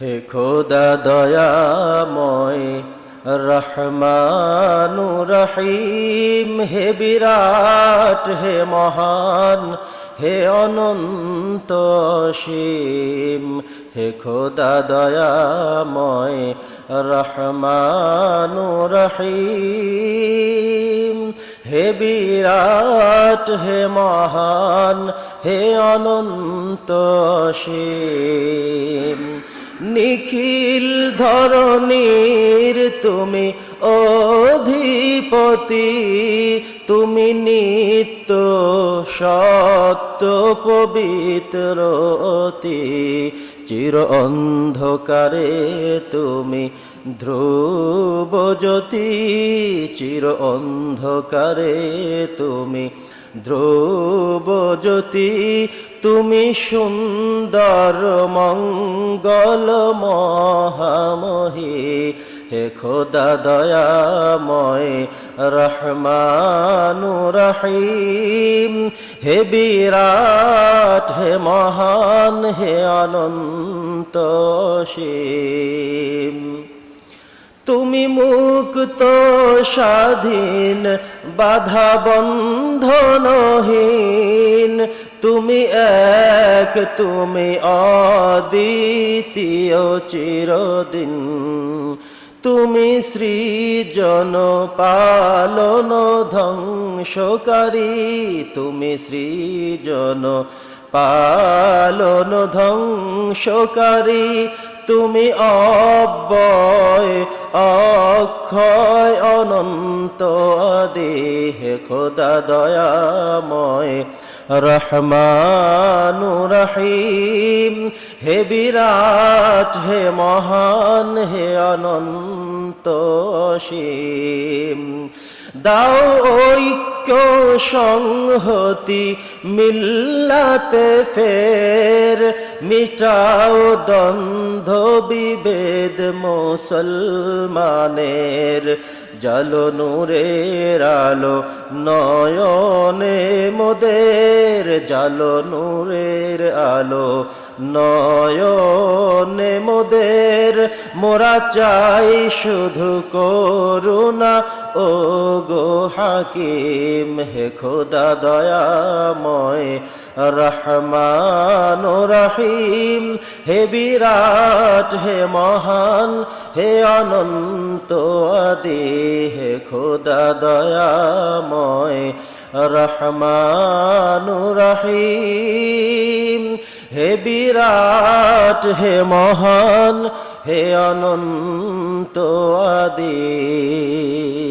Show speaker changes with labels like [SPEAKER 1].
[SPEAKER 1] হে খোদা দয়াময় রহমানু রহিম হে বিরাট, হে মহান, হে অনন্ত অসীম হে খোদা দয়াময় রহমানু রহিম হে বিরাট, হে মহান, হে অনন্ত অসীম নিখিল ধরনীর তুমি অধিপতি, তুমি নিত্য সত্য পবিত্রতি। চির অন্ধকারে তুমি ধ্রুব জ্যোতি, চির অন্ধকারে তুমি ধ্রুব জ্যোতি তুমি সুন্দর মঙ্গল মহামহী। হে খোদা দয়াময় রহমানু রহিম। হে বিরাট, হে মহান, হে অনন্ত অসীম তুমি মুক্ত, স্বাধীন, বাধা বন্ধনহীন। তুমি এক, তুমি অদ্বিতীয় চিরদিন। তুমি সৃজন পালন ধ্বংসকারী। তুমি সৃজন পালন ধ্বংসকারী। তুমি অব্যয়, অক্ষয়, অনন্ত দেহ খোদা দয়াময়। রহমানু রহিম, হে বিরাট, হে মহান, হে অনন্ত অসীম দাও ঐক্য সংহতি, মিল্লাতে ফের। মিটাও দ্বন্দ্ব, বিভেদ মুসলমানের। জালো নূরের আলো, নয়নে মোদের। জালো নূরের আলো, নয়নে মোদের। মোরা চাই শুধু করুণা ও গো হাকিম হে খোদা দয়াময় রহমান রহিম হে বিরাট, হে মহান, হে অনন্ত আদি। হে খোদা দয়াময় রহমান রহিম হে বিরাট, হে মহান, হে অনন্ত আদি।